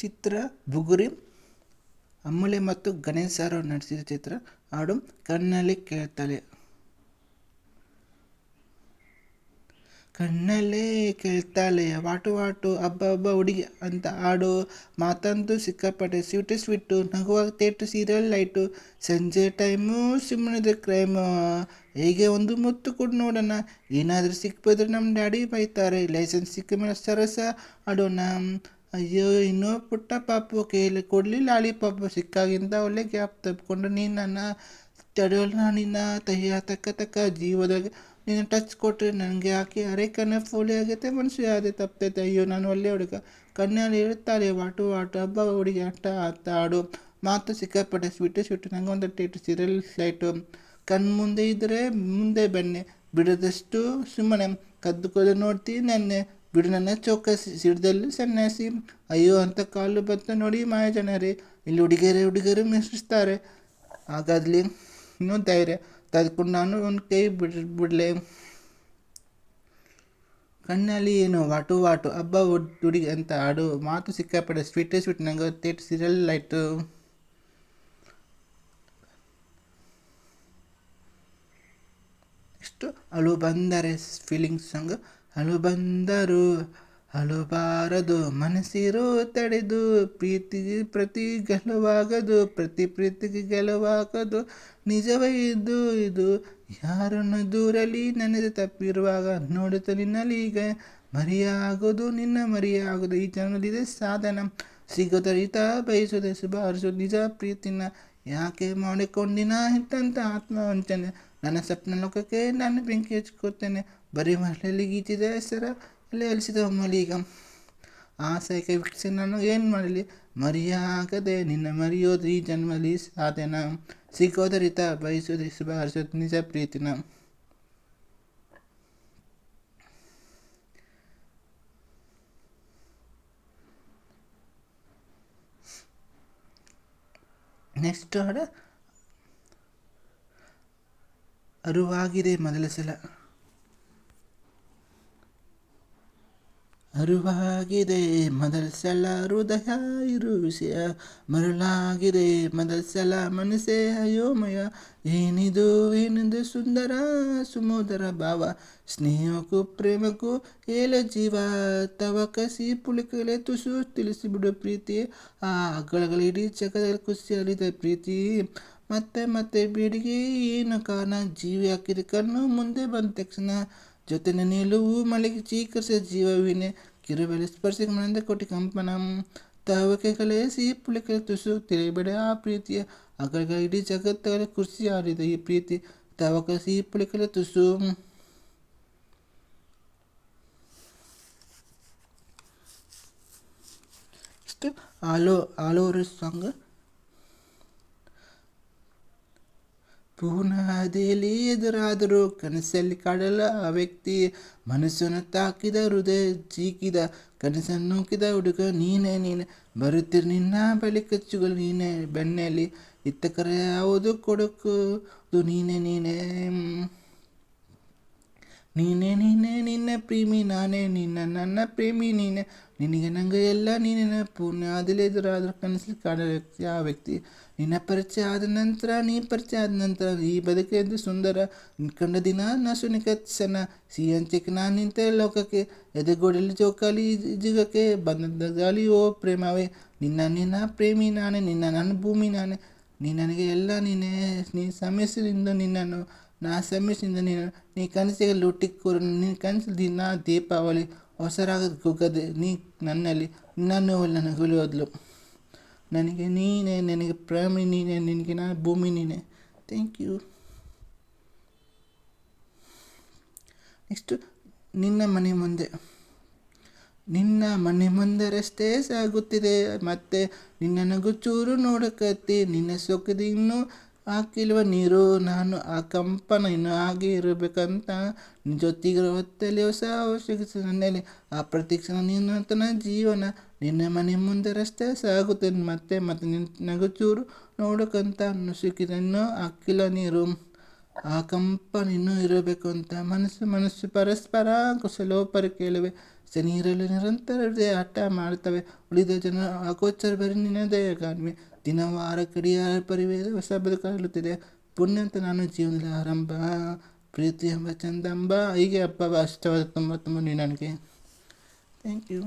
ಚಿತ್ರ, ಬುಗುರಿ ಅಮೂಲ್ಯ ಮತ್ತು ಗಣೇಶ್ ಸರ್ ನಟಿಸಿದ ಚಿತ್ರ. ಹಾಡು ಕಣ್ಣಲ್ಲಿ ಕೇಳ್ತಾಳೆ. ಕಣ್ಣಲ್ಲೇ ಕೇಳ್ತಾಳೆ. ವಾಟು ವಾಟು, ಹಬ್ಬ ಹಬ್ಬ, ಹುಡುಗಿ ಅಂತ ಹಾಡು. ಮಾತಂದು ಸಿಕ್ಕಾಪಟ್ಟೆ ಸ್ವೀಟು ಸ್ವೀಟು ನಗುವಾಗ ತೇಟು ಸೀರಿಯಲ್ ಲೈಟು ಸಂಜೆ ಟೈಮು ಸುಮ್ಮನೆ ಕ್ರೈಮು ಹೇಗೆ ಒಂದು ಮುತ್ತು ಕೊಡು ನೋಡೋಣ. ಏನಾದರೂ ಸಿಕ್ಕಿದ್ರೆ ನಮ್ಮ ಡ್ಯಾಡಿ ಬೈತಾರೆ. ಲೈಸೆನ್ಸ್ ಸಿಕ್ಕ ಮೇಲೆ ಸರಸ ಆಡೋಣ. ಅಯ್ಯೋ, ಇನ್ನೂ ಪುಟ್ಟ ಪಾಪು ಕೈಯಲ್ಲಿ ಕೊಡಲಿ ಲಾಲಿಪಾಪು ಸಿಕ್ಕಾಗಿಂದ ಒಳ್ಳೆ ಗ್ಯಾಪ್ ತಪ್ಪಿಕೊಂಡು ನೀನು ನನ್ನ ತಡೆಯಲ್ಲ ನಿನ್ನ ತಯ್ಯ ತಕ್ಕ ತಕ್ಕ ಜೀವದಾಗ ನೀನು ಟಚ್ ಕೊಟ್ಟರೆ ನನಗೆ ಹಾಕಿ ಅರೆ ಕಣ್ಣ ಫೋಲಿ ಆಗೈತೆ ಮನಸ್ಸು ಯಾವುದೇ ತಪ್ಪೈತೆ ಅಯ್ಯೋ, ನಾನು ಒಳ್ಳೆ ಹುಡುಗ. ಕಣ್ಣಲ್ಲಿ ಇರುತ್ತಾರೆ ವಾಟು ವಾಟು, ಹಬ್ಬ ಹುಡುಗಿ ಆಟ ಆಟ, ಆಡು. ಮಾತು ಸಿಕ್ಕಾಪಟ್ಟೆ ಸ್ವೀಟು ಸ್ವೀಟು ನಂಗೆ ಒಂದು ಟೇಟು ಸೀರಿಯಲ್ ಲೈಟು ಕಣ್ಣು ಮುಂದೆ ಇದ್ದರೆ ಮುಂದೆ ಬನ್ನಿ ಬಿಡದಷ್ಟು ಸುಮ್ಮನೆ. ಕದ್ದು ಕದ್ದುಕೊಂಡು ನೋಡ್ತೀನಿ ನೆನ್ನೆ ಬಿಡು ನನ್ನ ಚೌಕಸಿ ಸಿಡ್ದಲ್ಲಿ ಸನ್ಯಾಸಿ ಅಯ್ಯೋ, ಅಂತ ಕಾಲು ಬತ್ತ ನೋಡಿ ಮಾಯ ಜನರೇ, ಇಲ್ಲಿ ಹುಡುಗಿಯರೇ ಹುಡುಗಿಯರು ಮಿಸ್ತಾರೆ ಹಾಗಾದ್ಲಿ ಇನ್ನೂ ಧೈರ್ಯ, ತದ್ಕೊಂಡು ನಾನು ಒಂದು ಕೈ ಬಿಡ್, ಬಿಡಲೆ. ಕಣ್ಣಲ್ಲಿ ಏನು, ವಾಟು ವಾಟು, ಹಬ್ಬ ಹುಡುಗಿ ಅಂತ ಆಡು ಮಾತು ಸಿಕ್ಕಾಪಡೆ ಸ್ವೀಟೇ ಸ್ವೀಟ್ ನಂಗೆ ತೇಟ್ ಸೀರಿಯಲ್ ಲೈಟು ಇಷ್ಟು ಅಳು ಬಂದರೆ ಫೀಲಿಂಗ್ಸ್ ಸಾಂಗ್ ಅಳು ಬಂದರು ಅಳುಬಾರದು ಮನಸ್ಸಿರು ತಡೆದು ಪ್ರೀತಿ ಪ್ರತಿ ಗೆಲುವಾಗದು, ಪ್ರತಿ ಪ್ರೀತಿಗೆ ಗೆಲುವಾಗದು, ನಿಜವೇ ಇದು ಇದು ಯಾರನ್ನು ದೂರಲಿ ನನಗೆ ತಪ್ಪಿರುವಾಗ, ನೋಡುತ್ತ ನಿನ್ನಲ್ಲಿ ಈಗ ಮರಿಯಾಗೋದು, ನಿನ್ನ ಮರಿಯಾಗೋದು, ಈ ಜನ್ಮದಿದೆ ಸಾಧನ. ಸಿಗದ ಹಿತ ಬಯಸದೆ ಶುಭ ಹರಿಸೋದು ನಿಜ ಪ್ರೀತಿನ ಯಾಕೆ ಮಾಡಿಕೊಂಡಿನ ಇಂತಂತ ಆತ್ಮವಂಚನೆ. ನನ್ನ ಸ್ವಪ್ನ ಲೋಕಕ್ಕೆ ನಾನು ಬೆಂಕಿ ಹಚ್ಕೋತೇನೆ ಬರೀ ಮಹಿಳೆಯಲ್ಲಿ ಗೀಚಿದ ಹೆಸರ ಅಲ್ಲಿ ಅಲಿಸಿದ ಮಲೀಗ ಆಸೆಗೆ ವೀಕ್ಷೆ ನಾನು ಏನು ಮಾಡಲಿ ಮರಿಯಾಗದೆ ನಿನ್ನ ಮರೆಯೋದು ಈ ಜನ್ಮಲಿ ಸಾಧನ ಸಿಗೋದರಿತ ಬಯಸೋದು ಶುಭ ಹರಿಸೋದು ನಿಜ ಪ್ರೀತಿನ ನೆಕ್ಸ್ಟ್ ಹಾಡು ಅರುವಾಗಿದೆ ಮೊದಲ ಸಲ ಅರುವಾಗಿದೆ ಮೊದಲ ಸಲ ಹೃದಯ ಇರು ವಿಷಯ ಮರಳಾಗಿದೆ ಮೊದಲ ಸಲ ಮನಸ್ಸೇ ಅಯೋಮಯ. ಏನಿದು ಏನಿದು ಸುಂದರ ಸುಮೋದರ ಭಾವ. ಸ್ನೇಹಕ್ಕೂ ಪ್ರೇಮಕ್ಕೂ ಏಲ ಜೀವ. ತವ ಕಸಿ ಪುಳಿಕಲೆ ತುಸು ತಿಳಿಸಿಬಿಡು ಪ್ರೀತಿ. ಆ ಅಗಳಗಳ ಇಡೀ ಜಗದಲ್ಲಿ ಖುಷಿ ಅಲಿದ ಪ್ರೀತಿ. ಮತ್ತೆ ಮತ್ತೆ ಬೇಡಿಗೆ ಏನು ಕಾರಣ? ಜೀವಿ ಹಾಕಿದ ಕಣ್ಣು ಮುಂದೆ ಬಂದ ತಕ್ಷಣ. ಜೊತೆ ನಿಲುವು ಮಳೆಗೆ ಚೀಕರಿಸಿದ ಜೀವವಿನೆ. ಕಿರುಬೆಲೆ ಸ್ಪರ್ಶಕ್ಕೆ ಮನದ ಕೊಟ್ಟಿ ಕಂಪನ ತವಕೆ ಕಲೆಸಿ ಪುಳಿಕೆ ತುಸು ತಿಳಿಬೇಡ ಆ ಪ್ರೀತಿಯ ಅಗಲಗ ಇಡೀ ಜಗತ್ತಲ್ಲಿ ಖುಷಿ ಆಡಿದ ಈ ಪ್ರೀತಿ ತವಕ ಸಿಹಿ ಪುಳಿಕಲೆ ತುಸು ಇಷ್ಟು ಆಲೋ ಆಲೋರ ಪೂನಾದಿಯಲ್ಲಿ ಎದುರಾದರೂ ಕನಸಲ್ಲಿ ಕಾಡಲ್ಲ ಆ ವ್ಯಕ್ತಿ. ಮನಸ್ಸನ್ನು ತಾಕಿದ ಹೃದಯ ಜೀಕಿದ ಕನಸನ್ನು ನೂಕಿದ ಹುಡುಗ ನೀನೇ, ನೀನೆ. ಬರುತ್ತಿರು ನಿನ್ನ ಬಳಿ ಕಚ್ಚುಗಳು ನೀನೆ. ಬೆಣ್ಣೆಯಲ್ಲಿ ಇತ್ತ ಕರೆ ಯಾವುದು ಕೊಡಕು ನೀನೇ ನೀನೇ. ನೀನೇ, ನೀನೆ, ನಿನ್ನ ಪ್ರೇಮಿ ನಾನೇ, ನಿನ್ನ ನನ್ನ ಪ್ರೇಮಿ ನೀನೆ. ನಿನಗೆ ನನಗೆ ಎಲ್ಲ ನೀನೆ ಆದಿಲ್ಲ ಎದುರಾದರೂ ಕನಸಲ್ಲಿ ಕಾಣ ವ್ಯಕ್ತಿ, ಆ ವ್ಯಕ್ತಿ. ನಿನ್ನ ಪರಿಚಯ ಆದ ನಂತರ, ನೀ ಪರಿಚಯ ಆದ ನಂತರ, ಈ ಬದುಕೆಂದು ಸುಂದರ. ಕಂಡ ದಿನ ನಸುನಿ ಕಚ್ಚನ ಸಿ ಹಂಚಕ್ಕೆ ನಾನು ನಿಂತೆ ಲೋಕಕ್ಕೆ. ಎದೆಗೋಡಲಿ ಜೋಕಾಲಿ ಜಿಗಕ್ಕೆ, ಬಂದ ಗಾಲಿ ಓ ಪ್ರೇಮವೇ. ನಿನ್ನ ನಿನ್ನ ಪ್ರೇಮಿ ನಾನೇ, ನಿನ್ನ ನನ್ನ ಭೂಮಿ ನಾನೇ. ನೀ ನನಗೆ ಎಲ್ಲ ನೀನೇ, ನೀ ಸಮಸ್ಯೆಯಿಂದ ನಿನ್ನನ್ನು ನಾ ಸಮಸ್ಯೆಯಿಂದ ನೀನು ನೀ ಕನಸಿಗೆ ಲುಟ್ಟಿಕ್ಕೋರು ನಿನ್ನ ಕನಸು ದಿನ ದೀಪಾವಳಿ ಹೊಸರಾಗದ ಕುಗ್ಗದೆ ನೀ ನನ್ನಲ್ಲಿ ನಿನ್ನನ್ನು ನನಗೆ ಹುಲಿಯೋದ್ಲು. ನನಗೆ ನೀನೇ, ನನಗೆ ಪ್ರೇಮಿ ನೀನೇ, ನಿನಗೆ ನಾ ಭೂಮಿ ನೀನೇ. Thank you. ನೆಕ್ಸ್ಟು, ನಿನ್ನ ಮನೆ ಮುಂದೆ. ನಿನ್ನ ಮನೆ ಮುಂದೆ ರಸ್ತೆ ಸಾಗುತ್ತಿದೆ, ಮತ್ತೆ ನಿನ್ನ ನಗುಚೂರು ನೋಡಕತ್ತಿ, ನಿನ್ನ ಸೊಕ್ಕದ ಇನ್ನೂ ಹಾಕಿಲ್ವ ನೀರು? ನಾನು ಆ ಕಂಪನ ಇನ್ನು ಹಾಗೆ ಇರಬೇಕಂತ ನಿಜೊತ್ತಿಗಿರೋ ಹೊತ್ತಲ್ಲಿ ಹೊಸ ಅವಶ್ಯಕತೆ ನನ್ನಲ್ಲಿ. ಆ ಪ್ರತಿಕ್ಷಣ ನೀನು ತನ್ನ ಜೀವನ. ನಿನ್ನ ಮನೆ ಮುಂದೆ ರಸ್ತೆ ಸಾಗುತ್ತೆ ಮತ್ತೆ ಮತ್ತೆ ನಿನ್ನ ನಗುಚೂರು ನೋಡಕ್ಕಂತ ಸಿಕ್ಕಿದ. ಇನ್ನೂ ಹಾಕಿಲ್ಲ ನೀರು. ಆ ಕಂಪನ ಇನ್ನೂ ಇರಬೇಕು ಅಂತ ಮನಸ್ಸು ಮನಸ್ಸು ಪರಸ್ಪರ ಕುಶಲೋಪರ ಕೇಳುವೆ. ಶನೀರಲು ನಿರಂತರ ಹೃದಯ ಹಠ ಮಾಡ್ತವೆ ಉಳಿದ ಜನ ಅಗೋಚರ ಬರೀ ನಿನ್ನದೇ ಕಾಣುವೆ. ದಿನ ವಾರ ಕಡಿಯಾರ ಪರಿವೇದ ಹೊಸ ಬದುಕಾಗುತ್ತಿದೆ ಪುಣ್ಯಂತ ನಾನು ಜೀವನದ ಆರಂಭ, ಪ್ರೀತಿ ಎಂಬ ಚಂದಂಬ ಹೀಗೆ ಹಬ್ಬ ಇಷ್ಟವಾದ ತುಂಬ ತುಂಬ ನೀ ನನಗೆ. Thank you